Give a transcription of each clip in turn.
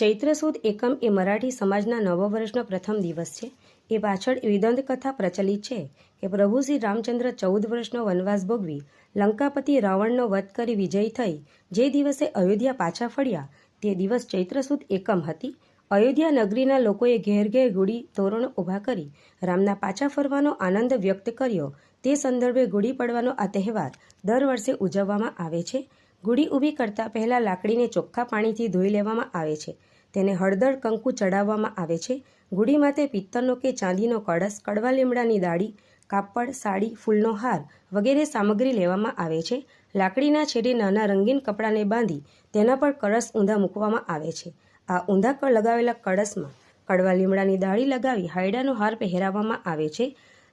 ચૈત્ર સુદ એકમ એ મરાઠી સમાજના નવ વર્ષનો પ્રથમ દિવસ છે. એ પાછળ એવી કથા પ્રચલિત છે કે પ્રભુ શ્રી રામચંદ્ર ચૌદ વર્ષનો વનવાસ ભોગવી લંકાપતિ રાવણનો વધ કરી વિજય થઈ જે દિવસે અયોધ્યા પાછા ફર્યા તે દિવસ ચૈત્ર સુદ એકમ હતી. અયોધ્યા નગરીના લોકોએ ઘેર ઘેર ગુડી તોરણો ઊભા કરી રામના પાછા ફરવાનો આનંદ વ્યક્ત કર્યો. તે સંદર્ભે ગુડી પડવાનો આ તહેવાર દર વર્ષે ઉજવવામાં આવે છે. ગુડી ઊભી કરતા પહેલા લાકડીને ચોખ્ખા પાણીથી ધોઈ લેવામાં આવે છે. તેને હળદર કંકુ ચડાવવામાં આવે છે. ગુડી માતે પિત્તળનો કે ચાંદીનો કળશ, કડવા લીમડાની દાળી કાપડ, સાડી, ફૂલનો હાર વગેરે સામગ્રી લેવામાં આવે છે. લાકડીના છેડે નાના રંગીન કપડાને બાંધી તેના પર કળશ ઊંધા મૂકવામાં આવે છે. આ ઊંધા કળ લગાવેલા કળશમાં કડવા લીમડાની દાળી લગાવી હાયડાનો હાર પહેરાવવામાં આવે છે.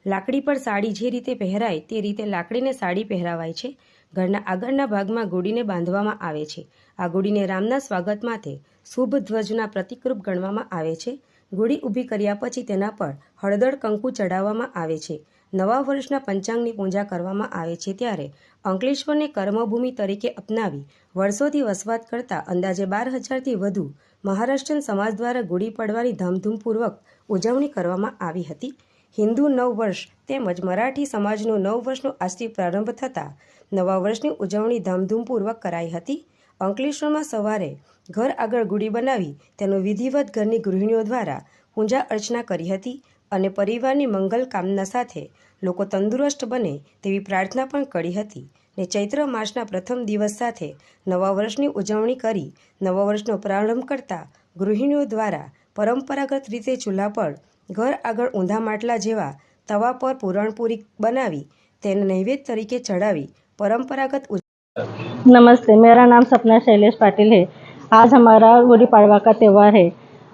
લાકડી પર સાડી જે રીતે પહેરાય તે રીતે લાકડીને સાડી પહેરાવાય છે. ઘરના આગળના ભાગમાં ગુડીને બાંધવામાં આવે છે. આ ગુડીને રામના સ્વાગત માટે શુભ ધ્વજના પ્રતિકરૂપ ગણવામાં આવે છે. ગુડી ઊભી કર્યા પછી તેના પર હળદર કંકુ ચડાવવામાં આવે છે. નવા વર્ષના પંચાંગની પૂજા કરવામાં આવે છે ત્યારે અંકલેશ્વરને કર્મભૂમિ તરીકે અપનાવી વર્ષોથી વસવાટ કરતા અંદાજે બાર હજારથી વધુ મહારાષ્ટ્રીયન સમાજ દ્વારા ગુડી પડવાની ધામધૂમપૂર્વક ઉજવણી કરવામાં આવી હતી. હિન્દુ નવ વર્ષ તેમજ મરાઠી સમાજનું નવ વર્ષનો આજથી પ્રારંભ થતાં નવા વર્ષની ઉજવણી ધામધૂમપૂર્વક કરાઈ હતી. અંકલેશ્વરમાં સવારે ઘર આગળ ગુડી બનાવી તેનો વિધિવત ઘરની ગૃહિણીઓ દ્વારા પૂજા અર્ચના કરી હતી અને પરિવારની મંગલ કામના સાથે લોકો તંદુરસ્ત બને તેવી પ્રાર્થના પણ કરી હતી ને ચૈત્ર માસના પ્રથમ દિવસ સાથે નવા વર્ષની ઉજવણી કરી નવા વર્ષનો પ્રારંભ કરતા ગૃહિણીઓ દ્વારા પરંપરાગત રીતે ચૂલા પર ઘર આગળ ઊંધા માટલા જેવા તવા પર પૂરણપૂરી બનાવી તેને નૈવેદ્ય તરીકે ચડાવી પરંપરાગત ઉજ- नमस्ते मेरा नाम सपना शैलेश पाटिल है आज हमारा गुड़ी पाड़वा का त्यौहार है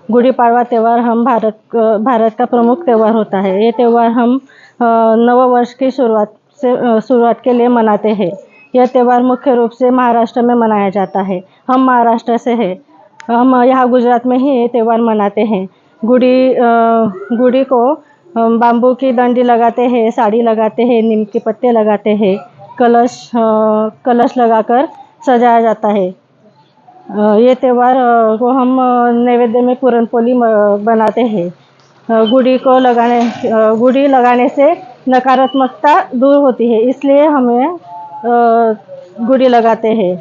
गुड़ी पाड़वा त्यौहार हम भारत क- भारत का प्रमुख त्यौहार होता है ये त्यौहार हम अ, नव वर्ष की शुरुआत से अ, शुरुआत के लिए मनाते हैं यह त्यौहार मुख्य रूप से महाराष्ट्र में मनाया जाता है हम महाराष्ट्र से हैं हम यहाँ गुजरात में ही ये त्यौहार मनाते हैं गुड़ी अ, गुड़ी को हम बाम्बू की डंडी लगाते हैं साड़ी लगाते हैं नीम के पत्ते लगाते हैं कलश अ, कलश लगाकर सजाया जाता है अ, ये त्यौहार अ, को हम अ, नैवेद्य में पूरनपोली म- बनाते हैं अ, गुड़ी को लगाने अ, गुड़ी लगाने से नकारात्मकता दूर होती है इसलिए हमें अ, गुड़ी लगाते हैं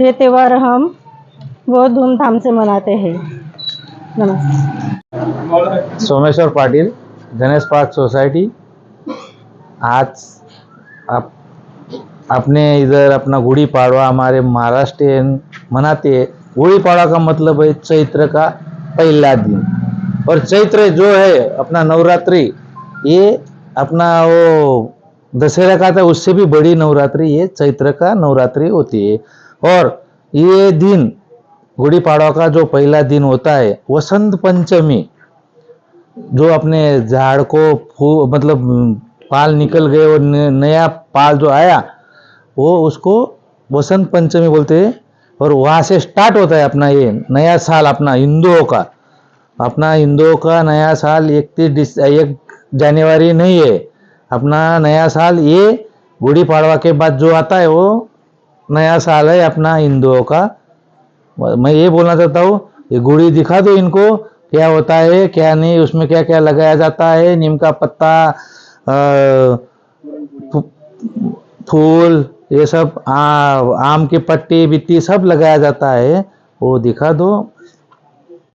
ये त्यौहार हम बहुत धूमधाम से मनाते हैं नमस्ते सोमेश्वर पाटिल, गणेश पार्क सोसाइटी। आज आप अपने इधर अपना गुड़ी पाड़वा हमारे महाराष्ट्रियन मनाते हैं गुड़ी पाड़वा का मतलब है चैत्र का पहला दिन। और चैत्र जो है, अपना नवरात्रि, ये अपना वो दशहरा का था, उससे भी बड़ी नवरात्रि, ये चैत्र का नवरात्रि होती है। और ये दिन गुड़ी पाड़वा का जो पहला दिन होता है वसंत पंचमी जो अपने झाड़ को फू मतलब पाल निकल गए और न- नया पाल जो आया वो उसको वसंत पंचमी बोलते हैं और वहाँ से स्टार्ट होता है अपना ये नया साल अपना हिंदुओं का अपना हिंदुओं का नया साल इकतीस डिस एक जनवरी नहीं है अपना नया साल ये गुड़ी पाड़वा के बाद जो आता है वो नया साल है अपना हिंदुओं का मैं ये बोलना चाहता हूँ ये गुड़ी दिखा दो इनको क्या होता है क्या नहीं उसमें क्या क्या लगाया जाता है नीम का पत्ता फूल ये सब आ, आम की पट्टी बिट्टी सब लगाया जाता है वो दिखा दो।